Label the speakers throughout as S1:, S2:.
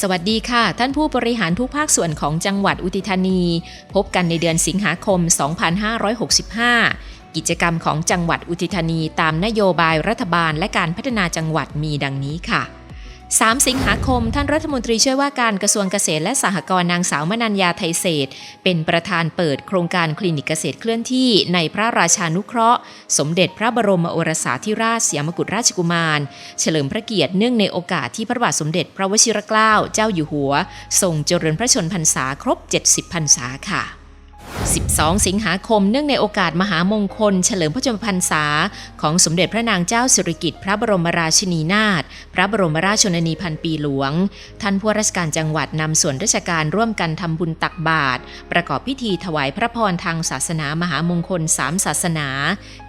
S1: สวัสดีค่ะ ท่านผู้บริหารทุกภาคส่วนของจังหวัดอุทิธานี พบกันในเดือนสิงหาคม 2565 กิจกรรมของจังหวัดอุทิธานี ตามนโยบายรัฐบาลและการพัฒนาจังหวัดมีดังนี้ค่ะ 3 สิงหาคม ท่านรัฐมนตรีช่วยว่าการกระทรวงเกษตรและสหกรณ์นางสาวมนัญญาไทยเศษ เป็นประธานเปิดโครงการคลินิกเกษตรเคลื่อนที่ในพระราชานุเคราะห์ สมเด็จพระบรมโอรสาธิราชสยามกุฎราชกุมาร เฉลิมพระเกียรติเนื่องในโอกาสที่พระบาทสมเด็จพระวชิรเกล้าเจ้าอยู่หัวทรงเจริญพระชนพรรษาครบ 70 พรรษาค่ะ 12 สิงหาคมเนื่องในโอกาสมหามงคล เฉลิมพระชนมพรรษา ของสมเด็จพระนางเจ้าสิริกิติ์พระบรมราชินีนาถพระบรมราชชนนีพันปีหลวง ท่านผู้ราชการจังหวัดนำส่วนราชการร่วมกันทำบุญตักบาตรประกอบพิธีถวายพระพรทางศาสนามหามงคลสามศาสนา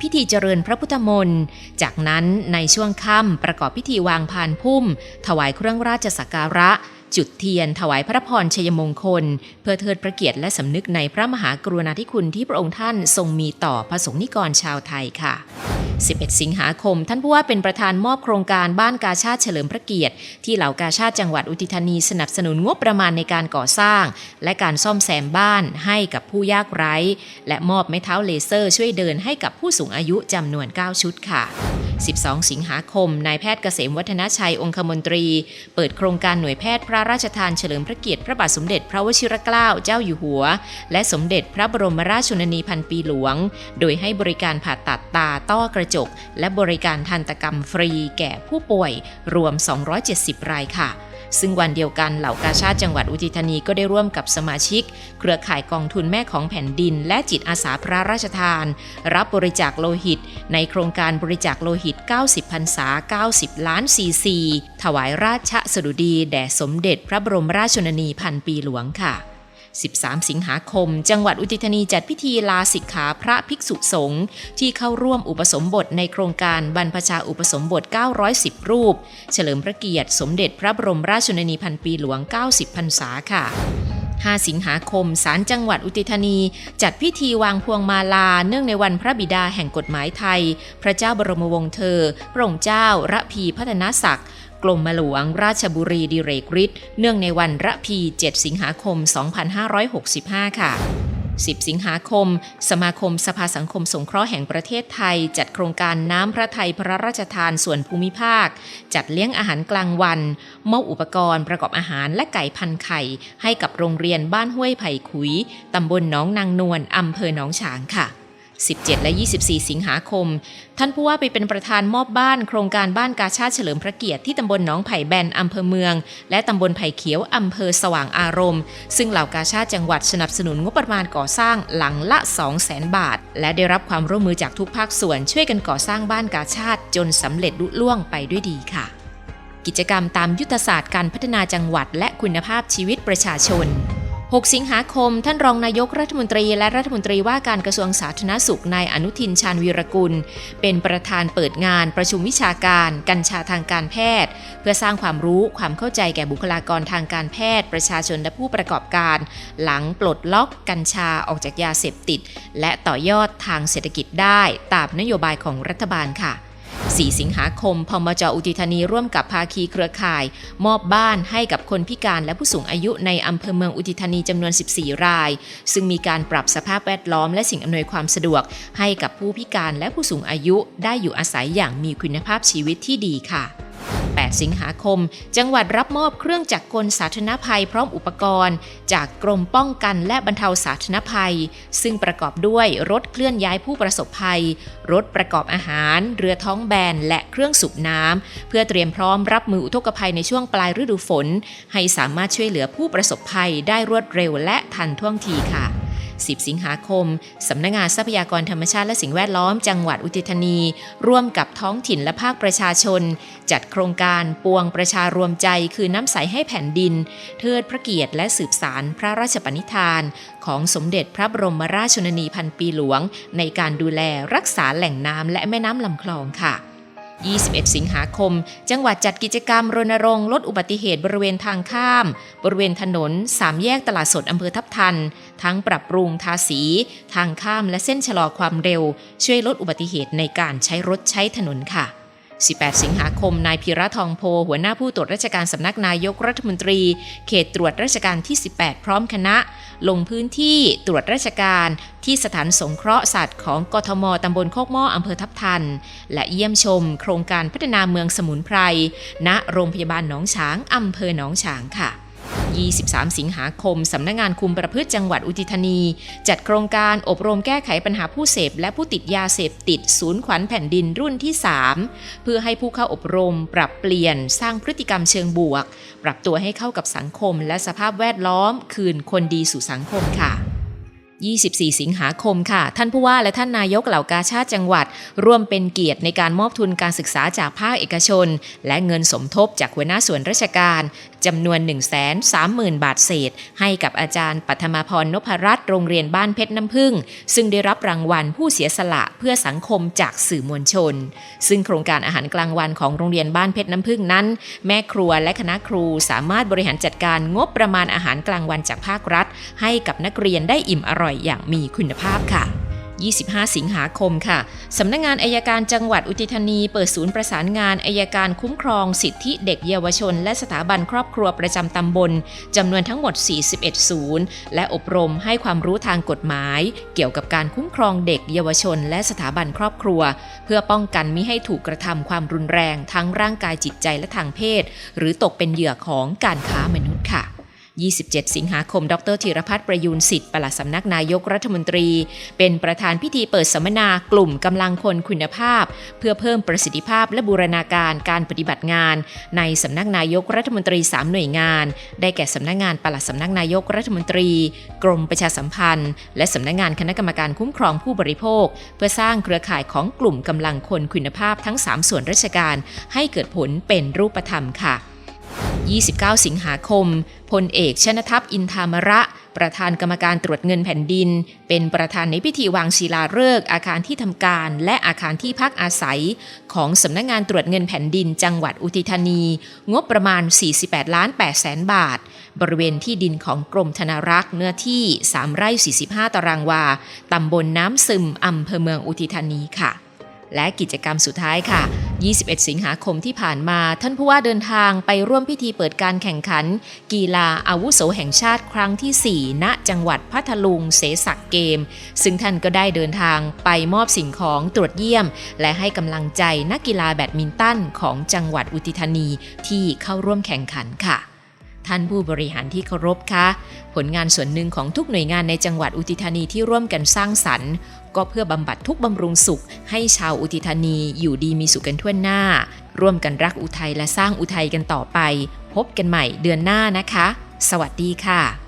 S1: พิธีเจริญพระพุทธมนต์จากนั้นในช่วงค่ำประกอบพิธีวางพานพุ่ม ถวายเครื่องราชสักการะ จุดเทียนถวายพระพรชัยมงคล เพื่อเทิดพระเกียรติและสำนึกในพระมหากรุณาธิคุณที่พระองค์ท่านทรงมีต่อพระสงฆ์นิกรชาวไทยค่ะ 11 สิงหาคม ท่านผู้ว่าเป็นประธานมอบโครงการบ้านกาชาติเฉลิมพระเกียรติ ที่เหล่ากาชาติจังหวัดอุทิธานีสนับสนุนงบประมาณในการก่อสร้าง และการซ่อมแซมบ้านให้กับผู้ยากไร้ และมอบไม้เท้าเลเซอร์ช่วยเดินให้กับผู้สูงอายุจำนวน 9 ชุดค่ะ12 สิงหาคม นายแพทย์เกษมวัฒนชัยองคมนตรี เปิดโครงการหน่วยแพทย์พระราชทานเฉลิมพระเกียรติพระบาทสมเด็จพระวชิรเกล้าเจ้าอยู่หัว และสมเด็จพระบรมราชชนนีพันปีหลวง โดยให้บริการผ่าตัดตาต้อกระจก และบริการทันตกรรมฟรีแก่ผู้ป่วยรวม 270 รายค่ะ ซึ่งวันเดียวกันเหล่ากาชาติจังหวัดอุทิธานีก็ได้ร่วมกับสมาชิก เครือข่ายกองทุนแม่ของแผ่นดิน และจิตอาสาพระราชทาน รับบริจาคโลหิต ในโครงการบริจาคโลหิต 90พรรษา 90 ล้านซีซี ถวายราชสดุดี แด่สมเด็จพระบรมราชชนนีพันปีหลวงค่ะ 13 สิงหาคม จังหวัดอุทิธานีจัดพิธีลาสิกขาพระภิกษุสงฆ์ที่เข้าร่วมอุปสมบทในโครงการบรรพชาอุปสมบท 910 รูป เฉลิมพระเกียรติสมเด็จพระบรมราชชนนีพันปีหลวง 90 พรรษาค่ะ5สิงหาคม ศาลจังหวัดอุทิธานี จัดพิธีวางพวงมาลา เนื่องในวันพระบิดาแห่งกฎหมายไทย พระเจ้าบรมวงศ์เธอ พระองค์เจ้าระพีพัฒนศักดิ์ กรมหลวงราชบุรีดิเรกฤทธิ์เนื่องในวันระพี 7 สิงหาคม 2565 ค่ะ 10 สิงหาคม สมาคมสภาสังคมสงเคราะห์แห่งประเทศไทย จัดโครงการน้ำพระไทยพระราชทานส่วนภูมิภาค จัดเลี้ยงอาหารกลางวัน มอบอุปกรณ์ประกอบอาหารและไก่พันไข่ ให้กับโรงเรียนบ้านห้วยไผ่ขุยตำบลหนองนางนวลอำเภอหนองฉางค่ะ 17 และ 24 สิงหาคม ท่านผู้ว่าไปเป็นประธานมอบบ้านโครงการบ้านกาชาติเฉลิมพระเกียรติที่ตำบลหนองไผ่แบนอำเภอเมือง และตำบลไผ่เขียวอำเภอสว่างอารมณ์ ซึ่งเหล่ากาชาติจังหวัดสนับสนุนงบประมาณก่อสร้างหลังละ 200,000 บาท และได้รับความร่วมมือจากทุกภาคส่วนช่วยกันก่อสร้างบ้านกาชาติจนสำเร็จลุล่วงไปด้วยดีค่ะ กิจกรรมตามยุทธศาสตร์การพัฒนาจังหวัด และคุณภาพชีวิตประชาชน 6 สิงหาคม ท่านรองนายกรัฐมนตรี และรัฐมนตรีว่าการกระทรวงสาธารณสุขนายอนุทินชาญวีรกุล เป็นประธานเปิดงานประชุมวิชาการ กัญชาทางการแพทย์ เพื่อสร้างความรู้ความเข้าใจแก่บุคลากรทางการแพทย์ ประชาชนและผู้ประกอบการ หลังปลดล็อกกัญชาออกจากยาเสพติด และต่อยอดทางเศรษฐกิจได้ตามนโยบายของรัฐบาลค่ะ 4 สิงหาคม พมจอุทิธานีร่วมกับภาคีเครือข่าย มอบบ้านให้กับคนพิการและผู้สูงอายุในอำเภอเมืองอุทิธานีจำนวน 14 ราย ซึ่งมีการปรับสภาพแวดล้อมและสิ่งอำนวยความสะดวก ให้กับผู้พิการและผู้สูงอายุได้อยู่อาศัยอย่างมีคุณภาพชีวิตที่ดีค่ะ 8 สิงหาคม จังหวัดรับมอบเครื่องจักรกลสาธารณภัยพร้อมอุปกรณ์ จากกรมป้องกันและบรรเทาสาธารณภัย ซึ่งประกอบด้วยรถเคลื่อนย้ายผู้ประสบภัย รถประกอบอาหาร เรือท้องแบน และเครื่องสูบน้ำเพื่อเตรียมพร้อมรับมืออุทกภัยในช่วงปลายฤดูฝน ให้สามารถช่วยเหลือผู้ประสบภัยได้รวดเร็วและทันท่วงทีค่ะ 10 สิงหาคม สำนักงงานทรัพยากรธรรมชาติและสิ่งแวดล้อมจังหวัดอุทิธานี ร่วมกับท้องถิ่นและภาคประชาชน จัดโครงการปวงประชารวมใจคือน้ำใสให้แผ่นดิน เทิดพระเกียรติและสืบสารพระราชปณิธาน ของสมเด็จพระบรมราชชนนีพันปีหลวง ในการดูแลรักษาแหล่งน้ำและแม่น้ำลำคลองค่ะ 21 สิงหาคม จังหวัดจัดกิจกรรมรณรงค์ลดอุบัติเหตุบริเวณทางข้าม บริเวณถนน สามแยกตลาดสดอำเภอทับทัน ทั้งปรับปรุงทาสี ทางข้ามและเส้นชะลอความเร็ว ช่วยลดอุบัติเหตุในการใช้รถใช้ถนนค่ะ 18 สิงหาคม นายพีระทองโพ หัวหน้าผู้ตรวจราชการสำนักนายกรัฐมนตรี เขตตรวจราชการที่ 18 พร้อมคณะ ลงพื้นที่ตรวจราชการที่สถานสงเคราะห์สัตว์ของกทม ตำบลโคกหม้ออำเภอทับทัน และเยี่ยมชม โครงการพัฒนาเมืองสมุนไพร ณ โรงพยาบาลหนองฉาง อำเภอหนองฉางค่ะ 23 สิงหาคม สำนักงานคุมประพฤติจังหวัดอุทิธานี จัดโครงการอบรมแก้ไขปัญหาผู้เสพ และผู้ติดยาเสพติดศูนย์ขวัญแผ่นดินรุ่นที่ 3 เพื่อให้ผู้เข้าอบรม ปรับเปลี่ยน สร้างพฤติกรรมเชิงบวก ปรับตัวให้เข้ากับสังคมและสภาพแวดล้อม คืนคนดีสู่สังคมค่ะ 24 สิงหาคมค่ะ ท่านผู้ว่าและท่านนายกเหล่ากาชาติจังหวัด ร่วมเป็นเกียรติในการมอบทุนการศึกษาจากภาคเอกชน และเงินสมทบจากหัวหน้าส่วนราชการจำนวน 1 3 0 0 0 0 บาทเศษ ให้กับอาจารย์ปัทมาพรนพรัตน์โรงเรียนบ้านเพชรน้ำพึ่ง ซึ่งได้รับรางวัลผู้เสียสละเพื่อสังคมจากสื่อมวลชน ซึ่งโครงการอาหารกลางวันของโรงเรียนบ้านเพชรน้ำพึ่งนั้น แม่ครัวและคณะครูสามารถบริหารจัดการงบประมาณอาหารกลางวันจากภาครัฐ ให้กับนักเรียนได้อิ่มอร่อยอย่างมีคุณภาพค่ะ 25 สิงหาคมค่ะ สำนักงงานอายการจังหวัดอุทิธานี เปิดศูนย์ประสานงานอายการคุ้มครองสิทธิเด็กเยาวชน และสถาบันครอบครัวประจำตำบลจำนวนทั้งหมด 41 ศูนย์ และอบรมให้ความรู้ทางกฎหมาย เกี่ยวกับการคุ้มครองเด็กเยาวชน และสถาบันครอบครัว เพื่อป้องกันมิให้ถูกกระทำความรุนแรง ทั้งร่างกายจิตใจและทางเพศ หรือตกเป็นเหยื่อของการค้ามนุษย์ค่ะ 27 สิงหาคม ดรธีรพัฒน์ประยูนสิทธิ์ปลัดสำนักนายกรัฐมนตรี เป็นประธานพิธีเปิดสัมมนากลุ่มกำลังคนคุณภาพ เพื่อเพิ่มประสิทธิภาพและบูรณาการการปฏิบัติงาน ในสำนักนายกรัฐมนตรี 3 หน่วยงาน ได้แก่สำนักงานปลัดสำนักนายกรัฐมนตรี กรมประชาสัมพันธ์ และสำนักงานคณะกรรมการคุ้มครองผู้บริโภค เพื่อสร้างเครือข่ายของกลุ่มกำลังคนคุณภาพทั้ง 3 ส่วนราชการ ให้เกิดผลเป็นรูปธรรมค่ะ 29 สิงหาคม พลเอกชนทัพอินทามระ ประธานกรรมการตรวจเงินแผ่นดิน เป็นประธานในพิธีวางศิลาฤกษ์อาคารที่ทำการ และอาคารที่พักอาศัย ของสำนักงงานตรวจเงินแผ่นดินจังหวัดอุทิธานี งบประมาณ 48 ล้าน8แสนบาท บริเวณที่ดินของกรมธนารักษ์เนื้อที่ 3 ไร่ 45 ตารางวาตำบลน้ำซึมอำเภอเมืองอุทิธานีค่ะ และกิจกรรมสุดท้ายค่ะ 21 สิงหาคมที่ผ่านมา ท่านผู้ว่าเดินทางไปร่วมพิธีเปิดการแข่งขัน กีฬาอาวุโสแห่งชาติครั้งที่ 4 ณ จังหวัดพัทลุงเสสักเกม ซึ่งท่านก็ได้เดินทางไปมอบสิ่งของตรวจเยี่ยม และให้กำลังใจนักกีฬาแบดมินตันของจังหวัดอุทิธานีที่เข้าร่วมแข่งขันค่ะท่านผู้บริหารที่เคารพคะ ผลงานส่วนหนึ่งของทุกหน่วยงานในจังหวัดอุทิธานีที่ร่วมกันสร้างสรรค์ ก็เพื่อบำบัดทุกบำรุงสุข ให้ชาวอุทิธานีอยู่ดีมีสุขกันทั่วหน้า ร่วมกันรักอุทัยและสร้างอุทัยกันต่อไป พบกันใหม่เดือนหน้านะคะ สวัสดีค่ะ